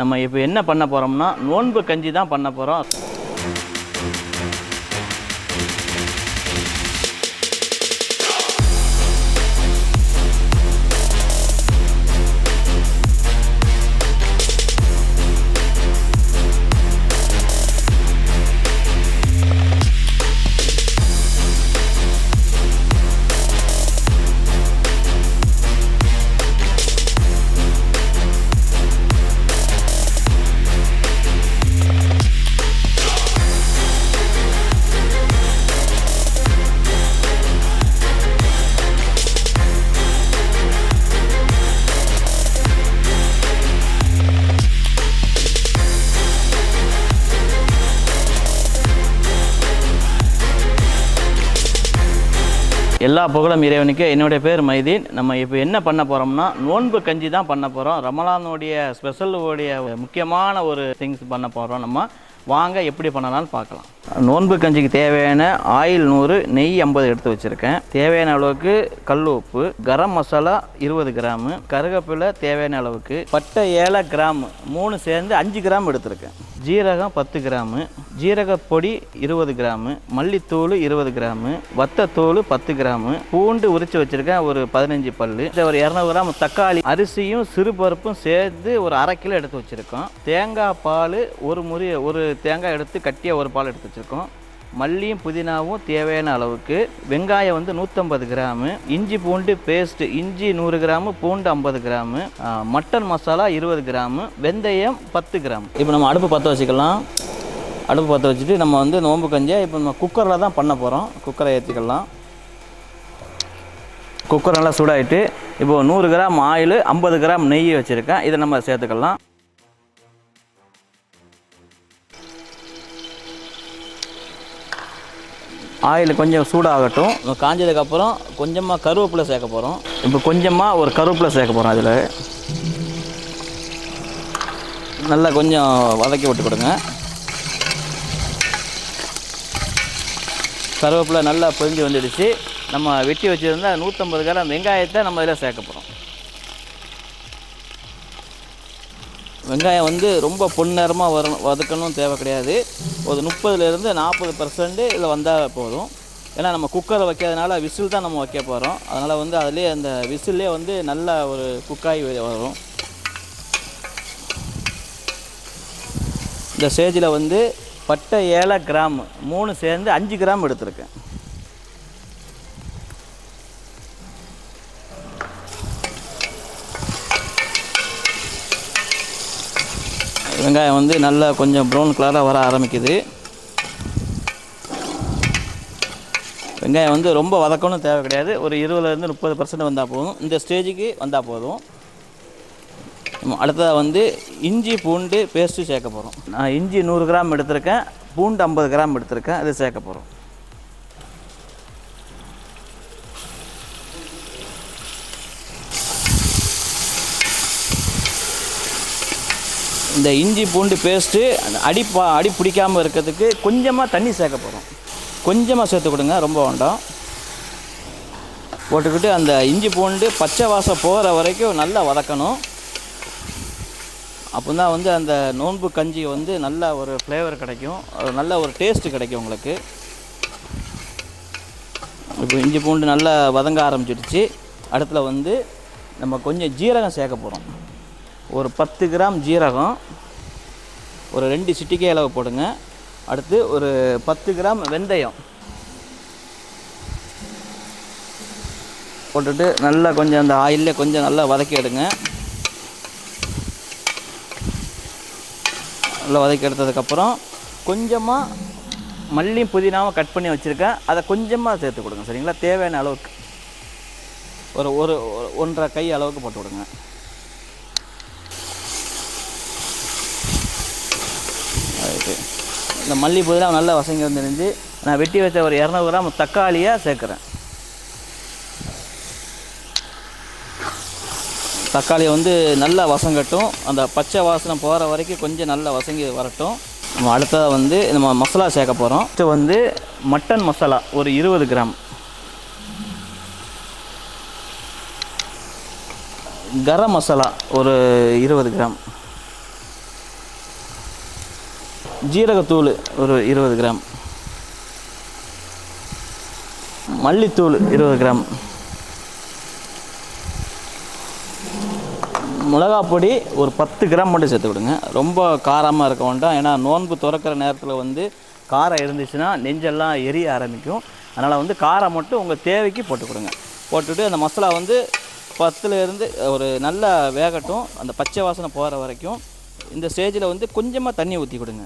நம்ம இப்போ என்ன பண்ண போகிறோம்னா நோன்பு கஞ்சி தான் பண்ண போகிறோம் எல்லா புகழும் இறைவனுக்கு. என்னுடைய பேர் மைதீன். நம்ம இப்போ என்ன பண்ண போகிறோம்னா நோன்பு கஞ்சி தான் பண்ண போகிறோம் ரமலானுடைய ஸ்பெஷலுடைய முக்கியமான ஒரு திங்ஸ் பண்ண போகிறோம் நம்ம. வாங்க எப்படி பண்ணலாம்னு பார்க்கலாம். நோன்பு கஞ்சிக்கு தேவையான ஆயில் நூறு நெய் ஐம்பது எடுத்து வச்சுருக்கேன். தேவையான அளவுக்கு கல் உப்பு கரம் மசாலா இருபது கிராமு கருவேப்பிலை தேவையான அளவுக்கு பட்டை ஏழை கிராம் மூணு சேர்ந்து அஞ்சு கிராம் எடுத்திருக்கேன். ஜீரகம் பத்து கிராமு ஜீரகப்பொடி இருபது கிராமு மல்லித்தூள் இருபது கிராமு வத்தத்தூள் பத்து கிராமு பூண்டு உரிச்சு வச்சுருக்கேன் ஒரு பதினஞ்சு பல்லு. இந்த ஒரு இரநூறு கிராம் தக்காளி அரிசியும் சிறுபருப்பும் சேர்த்து ஒரு அரை கிலோ எடுத்து வச்சுருக்கோம். தேங்காய் பால் ஒரு முறி ஒரு தேங்காய் எடுத்து கட்டியாக ஒரு பால் எடுத்து வச்சுருக்கோம். மல்லியும் புதினாவும் தேவையான அளவுக்கு. வெங்காயம் வந்து நூற்றம்பது கிராமு. இஞ்சி பூண்டு பேஸ்ட் இஞ்சி நூறு கிராமு பூண்டு ஐம்பது கிராமு. மட்டன் மசாலா இருபது கிராமு. வெந்தயம் பத்து கிராம். இப்போ நம்ம அடுப்பு பற்ற வச்சுக்கலாம். அடுப்பு பற்ற வச்சுட்டு நம்ம வந்து நோம்பு கஞ்சியை இப்போ நம்ம குக்கரில் தான் பண்ண போகிறோம் குக்கரை ஏற்றிக்கலாம் குக்கர் நல்லா சூடாகிட்டு இப்போது நூறு கிராம் ஆயில் ஐம்பது கிராம் நெய் வச்சுருக்கேன். இதை நம்ம சேர்த்துக்கலாம். ஆயில் கொஞ்சம் சூடாகட்டும். காஞ்சதுக்கப்புறம் கொஞ்சமாக கருவேப்பிலை சேர்க்க போகிறோம் இப்போ கொஞ்சமாக ஒரு கருவேப்பிலை சேர்க்க போகிறோம் அதில். நல்லா கொஞ்சம் வதக்கி விட்டு கொடுங்க. கருவேப்பிலை நல்லா பொரிஞ்சு வந்துடுச்சு. நம்ம வெட்டி வச்சுருந்தா நூற்றம்பது கிராம் வெங்காயத்தை நம்ம இதில் சேர்க்க போகிறோம் வெங்காயம் வந்து ரொம்ப பொன்னிறமாக வரணும் வதக்கணும் தேவை கிடையாது. ஒரு முப்பதுலேருந்து நாற்பது பர்சன்ட் இதில் வந்தால் போதும். ஏன்னா நம்ம குக்கரை வைக்காதனால விசில் தான் நம்ம வைக்க போகிறோம் அதனால் வந்து அதுலேயே அந்த விசில்லே வந்து நல்ல ஒரு குக்காய் வரும். இந்த ஸ்டேஜில் வந்து பட்டை ஏழை கிராம் மூணு சேர்ந்து அஞ்சு கிராம் எடுத்திருக்கேன். வெங்காயம் வந்து நல்லா கொஞ்சம் ப்ரௌன் கலராக வர ஆரம்பிக்குது. வெங்காயம் வந்து ரொம்ப வதக்கணும் தேவை கிடையாது. ஒரு இருபதுலேருந்து முப்பது பர்சன்ட் வந்தால் போதும். இந்த ஸ்டேஜுக்கு வந்தால் போதும். அடுத்ததாக வந்து இஞ்சி பூண்டு பேஸ்ட்டு சேர்க்க போகிறோம் நான் இஞ்சி நூறு கிராம் எடுத்திருக்கேன். பூண்டு ஐம்பது கிராம் எடுத்திருக்கேன். அது சேர்க்க போகிறோம் இந்த இஞ்சி பூண்டு பேஸ்ட்டு அடி பா அடி பிடிக்காமல் இருக்கிறதுக்கு கொஞ்சமாக தண்ணி சேர்க்க போகிறோம் கொஞ்சமாக சேர்த்து கொடுங்க ரொம்ப வேண்டாம். போட்டுக்கிட்டு அந்த இஞ்சி பூண்டு பச்சை வாசம் போகிற வரைக்கும் நல்லா வதக்கணும். அப்போ தான் வந்து அந்த நோன்பு கஞ்சி வந்து நல்ல ஒரு ஃப்ளேவர் கிடைக்கும். நல்ல ஒரு டேஸ்ட்டு கிடைக்கும் உங்களுக்கு. இப்போ இஞ்சி பூண்டு நல்லா வதங்க ஆரம்பிச்சிடுச்சு. அடுத்துல வந்து நம்ம கொஞ்சம் ஜீரகம் சேர்க்க போகிறோம் ஒரு பத்து கிராம் ஜீரகம் ஒரு ரெண்டு சிட்டிக்கை அளவு போடுங்க. அடுத்து ஒரு பத்து கிராம் வெந்தயம். போட்டுட்டு நல்லா கொஞ்சம் அந்த ஆயிலே கொஞ்சம் நல்லா வதக்கி எடுங்க. நல்லா வதக்கி எடுத்ததுக்கப்புறம் கொஞ்சமாக மல்லியும் புதினாவும் கட் பண்ணி வச்சுருக்கேன். அதை கொஞ்சமாக சேர்த்து கொடுங்க. சரிங்களா? தேவையான அளவுக்கு. ஒரு ஒரு ஒரு- ஒன்றரை கை அளவுக்கு போட்டு விடுங்க. இருக்குது இந்த மல்லி நல்ல நல்லா வசங்கி வந்துருந்து நான் வெட்டி வச்ச ஒரு இரநூறு கிராம் தக்காளியாக சேர்க்குறேன். தக்காளியை வந்து நல்லா வசங்கட்டும். அந்த பச்சை வாசனை போகிற வரைக்கும் கொஞ்சம் நல்லா வசங்கி வரட்டும். நம்ம அடுத்ததாக வந்து நம்ம மசாலா சேர்க்க போகிறோம் இது வந்து மட்டன் மசாலா ஒரு இருபது கிராம். கரம் மசாலா ஒரு இருபது கிராம். ஜீரகத்தூள் ஒரு இருபது கிராம். மல்லித்தூள் இருபது கிராம். மிளகா பொடி ஒரு பத்து கிராம் மட்டும் சேர்த்து விடுங்க. ரொம்ப காரமாக இருக்க வேண்டாம். ஏன்னா நோன்பு திறக்கிற நேரத்தில் வந்து காரம் இருந்துச்சுன்னா நெஞ்செல்லாம் எரிய ஆரம்பிக்கும். அதனால் வந்து காரம் மட்டும் உங்கள் தேவைக்கு போட்டு கொடுங்க. போட்டுட்டு அந்த மசாலா வந்து பத்துலேருந்து ஒரு நல்லா வேகட்டும். அந்த பச்சை வாசனை போகிற வரைக்கும் இந்த ஸ்டேஜில் வந்து கொஞ்சமாக தண்ணி ஊற்றி கொடுங்க.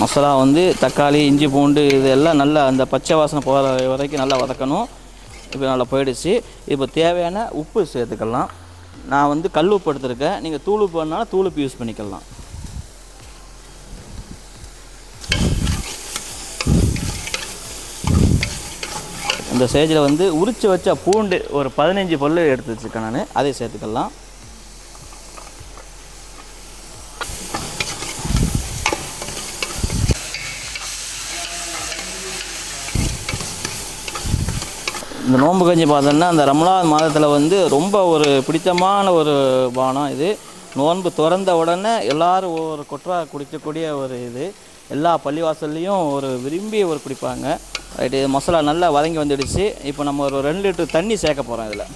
மசாலா வந்து தக்காளி இஞ்சி பூண்டு இது எல்லாம் நல்லா அந்த பச்சை வாசனை போகிற வரைக்கும் நல்லா வதக்கணும். இப்போ நல்லா போயிடுச்சு. இப்போ தேவையான உப்பு சேர்த்துக்கலாம். நான் வந்து கல் உப்பு எடுத்துருக்கேன். நீங்கள் தூள் உப்பு வேணாலும் தூள் உப்பு யூஸ் பண்ணிக்கலாம். இந்த ஸ்டேஜில் வந்து உரித்து வச்ச பூண்டு ஒரு பதினஞ்சு பல்லு எடுத்து வச்சுருக்கேன் நான். அதை சேர்த்துக்கலாம். இந்த நோன்பு கஞ்சி பார்த்தோன்னா அந்த ரமலான் மாதத்தில் வந்து ரொம்ப ஒரு பிடித்தமான ஒரு பானம் இது. நோன்பு திறந்த உடனே எல்லாரும் ஒரு கொற்றா குடிக்கக்கூடிய ஒரு இது. எல்லா பள்ளிவாசல்லையும் ஒரு விரும்பி ஒரு குடிப்பாங்க. ரைட்டு மசாலா நல்லா வதங்கி வந்துடுச்சு. இப்போ நம்ம ஒரு ரெண்டு லிட்டர் தண்ணி சேர்க்க போகிறோம் இதில்.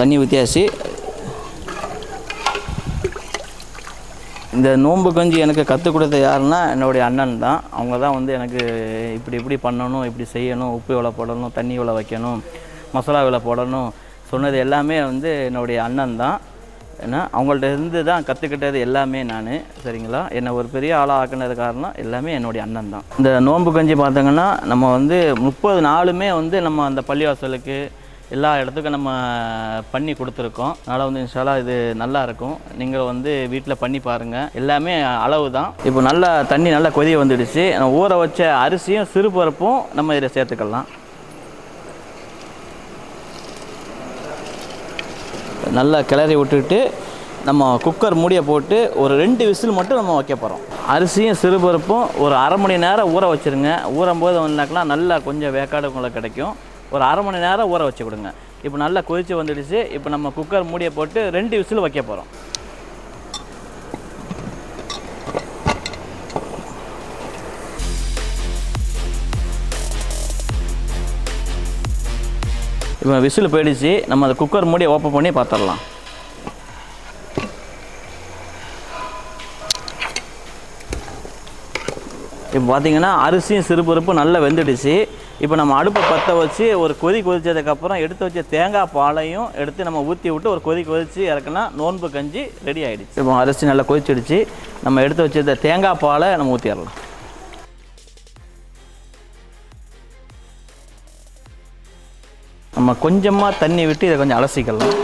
தண்ணி ஊற்றியாச்சு இந்த நோன்பு கஞ்சி எனக்கு கற்றுக் கொடுத்த யாருன்னா என்னுடைய அண்ணன் தான். அவங்க தான் வந்து எனக்கு இப்படி இப்படி பண்ணணும் இப்படி செய்யணும் உப்பு இவ்வளோ போடணும் தண்ணி இவ்வளோ வைக்கணும் மசாலா இவ்வளோ போடணும் சொன்னது எல்லாமே வந்து என்னுடைய அண்ணன் தான். ஏன்னா அவங்கள்ட்ட இருந்து தான் கற்றுக்கிட்டது எல்லாமே நான் சரிங்களா? என்னை ஒரு பெரிய ஆளாக ஆக்குனது காரணம் எல்லாமே என்னுடைய அண்ணன் தான். இந்த நோன்பு கஞ்சி பார்த்தீங்கன்னா நம்ம வந்து முப்பது நாளுமே வந்து நம்ம அந்த பள்ளிவாசலுக்கு எல்லா இடத்துக்கும் நம்ம பண்ணி கொடுத்துருக்கோம். அதனால் வந்து இன்ஷாலா இது நல்லா இருக்கும். நீங்கள் வந்து வீட்டில் பண்ணி பாருங்கள் எல்லாமே அளவு தான் இப்போ நல்லா தண்ணி நல்லா கொதி வந்துடுச்சு. ஊற வச்ச அரிசியும் சிறுபருப்பும் நம்ம இதில் சேர்த்துக்கலாம். நல்லா கிளறி விட்டுட்டு நம்ம குக்கர் மூடியை போட்டு ஒரு ரெண்டு விசில் மட்டும் நம்ம வைக்க போகிறோம் அரிசியும் சிறுபருப்பும் ஒரு அரை மணி நேரம் ஊற வச்சுருங்க. ஊறும்போது வந்தாக்கெலாம் நல்லா கொஞ்சம் வேக்காடு உங்களுக்கு கிடைக்கும். ஒரு அரை மணி நேரம் ஊற வச்சு கொடுங்க. இப்போ நல்லா கொதிச்சு வந்துடுச்சு. இப்போ நம்ம குக்கர் மூடியை போட்டு ரெண்டு விசில் வைக்க போகிறோம் இப்போ விசில் போயிடுச்சு. நம்ம அந்த குக்கர் மூடியை ஓப்பன் பண்ணி பார்த்துடலாம். இப்போ பார்த்தீங்கன்னா அரிசியும் சிறுபருப்பும் நல்லா வெந்துடுச்சு. இப்போ நம்ம அடுப்பை பற்ற வச்சு ஒரு கொதி கொதிச்சதுக்கப்புறம் எடுத்து வச்ச தேங்காய் பாலையும் எடுத்து நம்ம ஊற்றி விட்டு ஒரு கொதி கொதித்து இறக்குனா நோன்பு கஞ்சி ரெடி ஆகிடுச்சு இப்போ அரிசி நல்லா கொதிச்சிடுச்சு. நம்ம எடுத்து வச்சிருந்த தேங்காய் பாலை நம்ம ஊற்றிடலாம் நம்ம கொஞ்சமாக தண்ணி விட்டு இதை கொஞ்சம் அலசிக்கலாம்.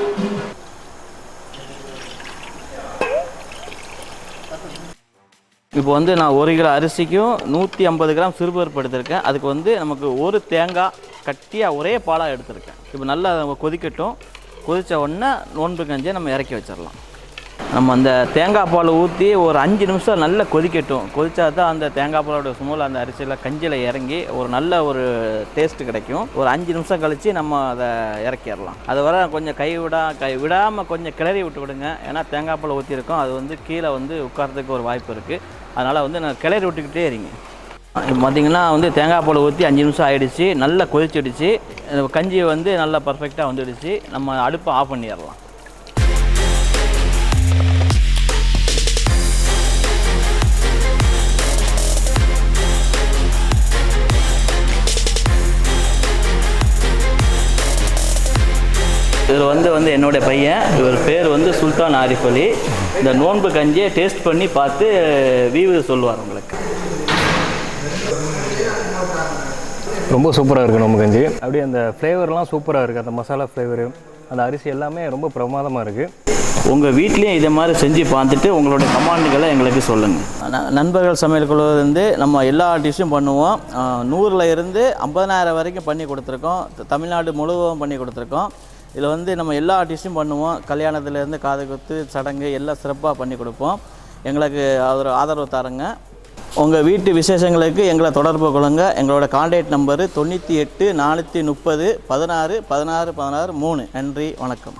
இப்போ வந்து நான் ஒரு கிலோ அரிசிக்கும் நூற்றி ஐம்பது கிராம் சிறுபருப்பு எடுத்திருக்கேன். அதுக்கு வந்து நமக்கு ஒரு தேங்காய் கட்டியாக ஒரே பாலாக எடுத்திருக்கேன். இப்போ நல்லா நம்ம கொதிக்கட்டும். கொதித்த உடனே நோன்பு கஞ்சியை நம்ம இறக்கி வச்சிடலாம். நம்ம அந்த தேங்காய் பால் ஊற்றி ஒரு அஞ்சு நிமிஷம் நல்லா கொதிக்கட்டும். கொதித்தா தான் அந்த தேங்காய் பாலோட சுமூல் அந்த அரிசியில் கஞ்சியில் இறங்கி ஒரு நல்ல ஒரு டேஸ்ட் கிடைக்கும். ஒரு அஞ்சு நிமிஷம் கழித்து நம்ம அதை இறக்கிடலாம். அது வர கொஞ்சம் கை விடா கை விடாமல் கொஞ்சம் கிளறி விட்டு விடுங்க ஏன்னா தேங்காய் பால் ஊற்றிருக்கோம் அது வந்து கீழே வந்து உட்காரத்துக்கு ஒரு வாய்ப்பு இருக்குது அதனால் வந்து நான் கிளறி விட்டுக்கிட்டே இருங்க. இப்போ பார்த்தீங்கன்னா வந்து தேங்காய் பால் ஊற்றி அஞ்சு நிமிஷம் ஆகிடுச்சு நல்லா கொதிச்சிடுச்சு. கஞ்சி வந்து நல்லா பர்ஃபெக்டாக வந்துடுச்சு. நம்ம அடுப்பை ஆஃப் பண்ணிடலாம். இவர் வந்து வந்து என்னுடைய பையன். இவர் பேர் வந்து சுல்தான் ஆரிஃப் அலி. இந்த நோன்பு கஞ்சியை டேஸ்ட் பண்ணி பார்த்து வீவு சொல்லுவார் உங்களுக்கு. ரொம்ப சூப்பராக இருக்குது நம்ம கஞ்சி. அப்படியே அந்த ஃப்ளேவர்லாம் சூப்பராக இருக்குது அந்த மசாலா ஃப்ளேவரு அந்த அரிசி எல்லாமே ரொம்ப பிரமாதமாக இருக்குது உங்கள் வீட்லேயும் இதே மாதிரி செஞ்சு பார்த்துட்டு உங்களுடைய கமாண்டுகளை எங்களுக்கு சொல்லுங்கள் நண்பர்கள் சமையல் வந்து நம்ம எல்லா டிஷ்ஷும் பண்ணுவோம். நூறில் இருந்து ஐம்பதனாயிரம் வரைக்கும் பண்ணி கொடுத்துருக்கோம். தமிழ்நாடு முழுவதும் பண்ணி கொடுத்துருக்கோம். இதில் வந்து நம்ம எல்லா டிஷ்ஷும் பண்ணுவோம். கல்யாணத்துலேருந்து காது குத்து சடங்கு எல்லாம் சிறப்பாக பண்ணி கொடுப்போம். எங்களுக்கு ஒரு ஆதரவு தரங்க. உங்கள் வீட்டு விசேஷங்களுக்கு எங்களை தொடர்பு கொள்ளுங்க. எங்களோட கான்டாக்ட் நம்பரு தொண்ணூற்றி எட்டு நானூற்றி முப்பது பதினாறு பதினாறு பதினாறு மூணு. நன்றி வணக்கம்.